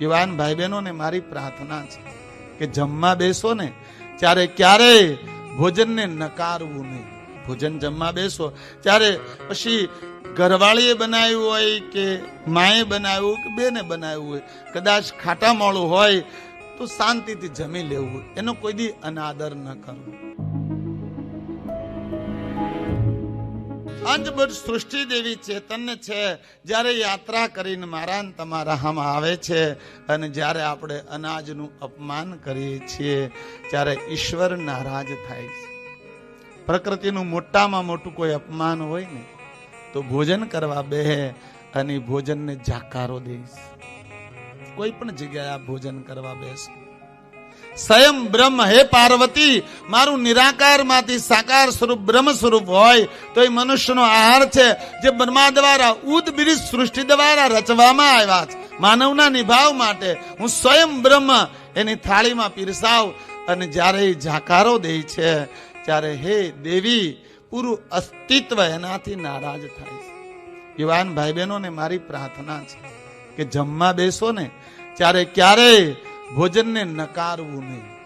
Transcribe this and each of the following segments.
યુવાન ભાઈ બહેનોને મારી પ્રાર્થના છે કે જમવા બેસો ને, ત્યારે ક્યારેય ભોજનને નકારવું નહીં. ભોજન જમવા બેસો, ત્યારે પછી ઘરવાળીએ બનાવ્યું હોય કે માએ બનાવ્યું કે બેને બનાવ્યું હોય, કદાચ ખાટા મોળું હોય, તો શાંતિથી જમી લેવું એનો કોઈ દી અનાદર ન કરવો. અંજબુજ સૃષ્ટિ દેવી ચેતન્ય છે, જ્યારે યાત્રા કરીને મારા તમારા હમ આવે છે અને જ્યારે આપણે અનાજનું અપમાન કરીએ છીએ, ત્યારે ઈશ્વર નારાજ થાય છે. પ્રકૃતિનું મોટામાં મોટું કોઈ અપમાન હોય ને તો ભોજન કરવા બેહે અને ભોજનને જાકારો દઈશ કોઈ પણ જગ્યાએ આ ભોજન કરવા બેસો. સ્વયં બ્રહ્મ હે પાર્વતી, મારું નિરાકારમાંથી સાકાર સ્વરૂપ બ્રહ્મ સ્વરૂપ હોય તો એ મનુષ્યનો આહાર છે જે બ્રહ્મા દ્વારા ઉદબીરી સૃષ્ટિ દ્વારા રચવામાં આવ્યા છે. માનવના નિભાવ માટે હું સ્વયં બ્રહ્મ એની થાળીમાં પીરસાવ અને જ્યારે એ જાકારો દે છે, ત્યારે હે દેવી, પૂરું અસ્તિત્વ એનાથી નારાજ થાય છે. યુવાન ભાઈ બહેનોને મારી પ્રાર્થના છે કે જમવા બેસો ને, ત્યારે ક્યારેય ભોજનને નકારવું નહીં.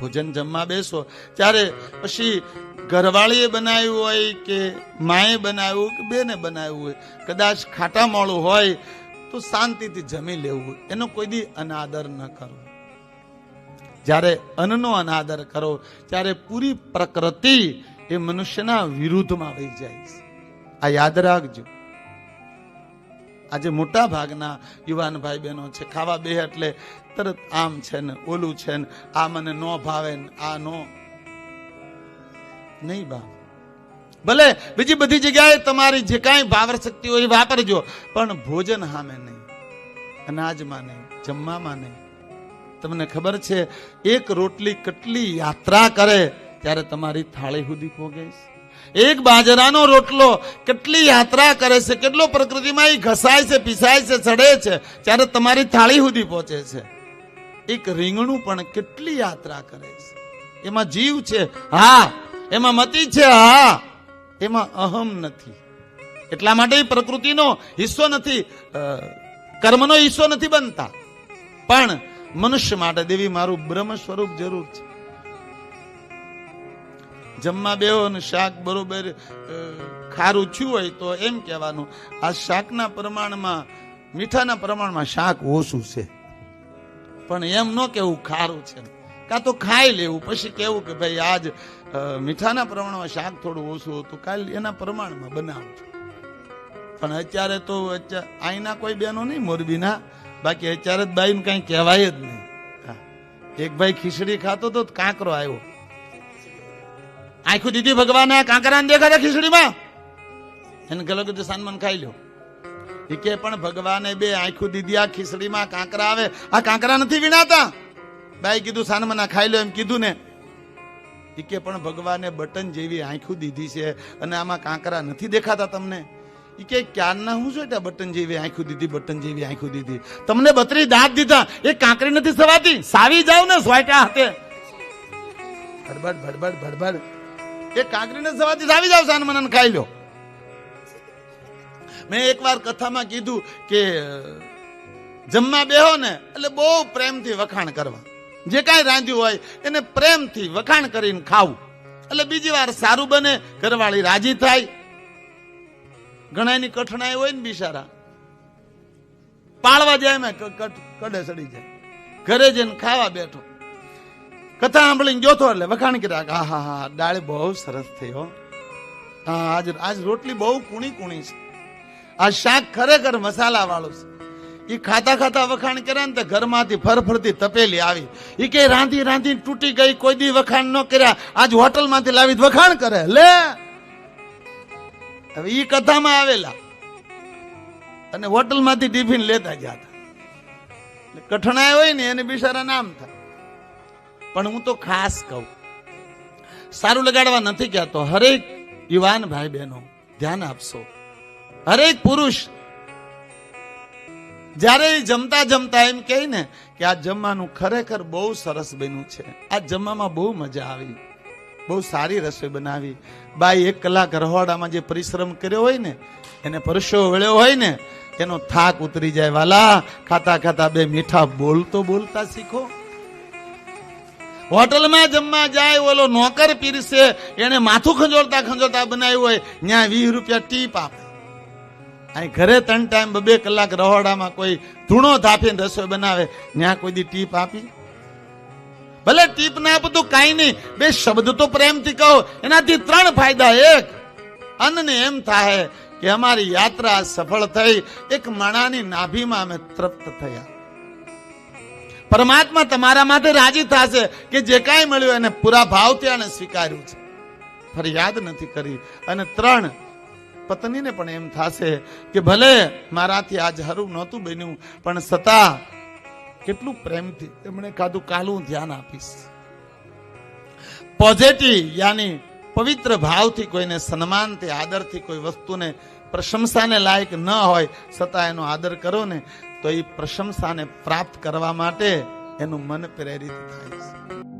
ભોજન જમવા બેસો. ત્યારે પછી ઘરવાળીએ બનાવ્યું હોય કે માએ બનાવ્યું કે બેને બનાવ્યું હોય, કદાચ ખાટા મોળું હોય, તો શાંતિથી જમી લેવું. એનો કોઈ દી અનાદર ન કરો. જ્યારે અન્નનો અનાદર કરો, ત્યારે પૂરી પ્રકૃતિ એ મનુષ્યના વિરુદ્ધમાં વહી જાય છે. આ યાદ રાખજો. આજે મોટા ભાગના યુવાન ભાઈ બહેનો છે, ખાવા બે એટલે તરત આમ છે ને, ઓલું છે ને, આ મને ન ભાવે ને, આ નો. નહીં બા ભલે બીજી બધી જગ્યાએ તમારી જે કાંઈ ભાવર શક્તિ હોય વાપરજો, પણ ભોજન સામે નહીં, અનાજમાં નહીં, જમવામાં નહીં. તમને ખબર છે, એક રોટલી કેટલી યાત્રા કરે, ત્યારે તમારી થાળી સુધી પહોંચે છે એક બાજરાનો રોટલો કેટલી યાત્રા કરે છે, કેટલો પ્રકૃતિમાં એ ઘસાય છે, પીસાય છે ચડે છે, ત્યારે તમારી થાળી સુધી પહોંચે છે. એક રીંગણું પણ કેટલી યાત્રા કરે છે. એમાં જીવ છે, હા. એમાં મતિ છે, હા. એમાં અહમ નથી. એટલા માટે પ્રકૃતિનો હિસ્સો નથી કર્મનો હિસ્સો નથી બનતા. પણ મનુષ્ય માટે દેવી મારું બ્રહ્મ સ્વરૂપ જરૂર છે. જમવા બેહો અને શાક બરોબર ખારું થયું હોય તો એમ કહેવાનું. આ શાકના પ્રમાણમાં, મીઠાના પ્રમાણમાં શાક ઓછું છે. પણ એમ ન કેવું ખારું છે. કાં તો ખાઈ લેવું, પછી કેવું કે ભાઈ આજ મીઠાના પ્રમાણમાં શાક થોડું ઓછું હતું, કાલ એના પ્રમાણમાં બનાવજો. પણ અત્યારે તો અહીંના કોઈ બહેનો નહીં, મોરબીના. બાકી અત્યારે જ બાઈને કાંઈ કહેવાય જ નહીં. એક ભાઈ ખીચડી ખાતો તો કાંકરો આવ્યો. આખું દીધી ભગવાન કાંકરા દેખાતા ખીચડીમાં? એને ગલો કીધું સાનમન ખાઈ લો કે પણ ભગવાને બે આખું દીધી, આ ખીચડીમાં કાંકરા આવે. આ કાંકરા નથી વિનાતા બાઈ કીધું, સાનમન ખાઈ લો એમ કીધું ને કે પણ ભગવાને બટન જેવી આંખું દીધી છે અને આમાં કાંકરા નથી દેખાતા તમને? એ કે, ક્યારના હું છું એટલે બટન જેવી આંખું દીધી, બટન જેવી આંખું દીધી? તમને બત્રી દાંત દીધા, એ કાંકરી નથી સવાતી સાવી જાવ ને સ્વાટા હાથે. ભડબડ ભડબડ ભડબડ એ કાંકરીને સવાતી આવી જાવ સાન મનન ખાઈ લો મેં એકવાર કથામાં કીધું કે જમવા બેહો ને, એટલે બહુ પ્રેમથી વખાણ કરવા. જે કાંઈ રાંધ્યું હોય, એને પ્રેમથી વખાણ કરીને ખાવું. એટલે બીજી વાર સારું બને, ઘરવાળી રાજી થાય. ઘણાની કઠણાઈ હોય ને બિચારા. પાળવા જાય મેં કડે સડી જાય. ઘરે જઈને ખાવા બેઠો. કથા સાંભળીને જોતો એટલે વખાણ કર્યા કે, હા હા દાળ બહુ સરસ થયો હા. આજ આજ રોટલી બહુ કુણી કુણી છે. આ શાક ખરેખર મસાલા વાળું છે. એ ખાતા ખાતા વખાણ કર્યા ને તો ઘરમાંથી ફરફરતી તપેલી આવી. એ કે રાંધી રાંધી તૂટી ગઈ, કોઈ દી વખાણ ન કર્યા. આજ હોટલમાંથી લાવી વખાણ કરે. લે! હવે એ કથામાં આવેલા. અને હોટલમાંથી ટિફિન લેતા એટલે કઠણાઈ હોય ને એને બિચારા નામ થાય. પણ હું તો ખાસ કહું, સારું લગાડવા નથી કહેતો હરેક યુવાન ભાઈ બહેનો ધ્યાન આપશો. હરેક પુરુષ, જ્યારે જમતા જમતા એમ કહે ને કે આ જમવાનું ખરેખર બહુ સરસ બન્યું છે. આ જમવામાં બહુ મજા આવી. બહુ સારી રસોઈ બનાવી. બાઈ એક કલાક રહોડામાં જે પરિશ્રમ કર્યો હોય ને, એને પરસો વળ્યો હોય ને, એનો થાક ઉતરી જાય. વાલા ખાતા ખાતા બે મીઠા બોલતો બોલતા શીખો. હોટલમાં જમવા જાય, ઓલો નોકર પીરસે, એને માથું ખંજોળતા ખંજોળતા બનાવ્યું હોય ત્યાં વીસ રૂપિયા ટીપ આપે. અહીં ઘરે ત્રણ ટાઈમ બે કલાક રહોડામાં કોઈ ધૂણો થાપીને રસોઈ બનાવે ત્યાં કોઈ દી ટીપ આપી. ભલે ટીપ ના આપું તો કાંઈ નહીં, બે શબ્દ તો પ્રેમથી કહો, એનાથી ત્રણ ફાયદા. એક, અન્નને એમ થાય કે અમારી યાત્રા સફળ થઈ, એક માણાની નાભીમાં અમે તૃપ્ત થયા. પરમાત્મા તમારા માટે રાજી થશે કે જે કાંઈ મળ્યું એને પૂરા ભાવથી આને સ્વીકાર્યું છે. ફરિયાદ નથી કરી. અને ત્રણ, પત્નીને પણ એમ થશે કે ભલે મારાથી આજ હરું નહોતું બન્યું, પણ છતાં કેટલું પ્રેમથી એમણે કાધું કાલું ધ્યાન આપીશ. પોઝિટિવ યાની પવિત્ર ભાવથી કોઈને સન્માનથી આદરથી કોઈ વસ્તુને પ્રશંસાને લાયક ન હોય છતાં એનો આદર કરો ને તો એ પ્રશંસાને પ્રાપ્ત કરવા માટે એનું મન પ્રેરિત થાય છે.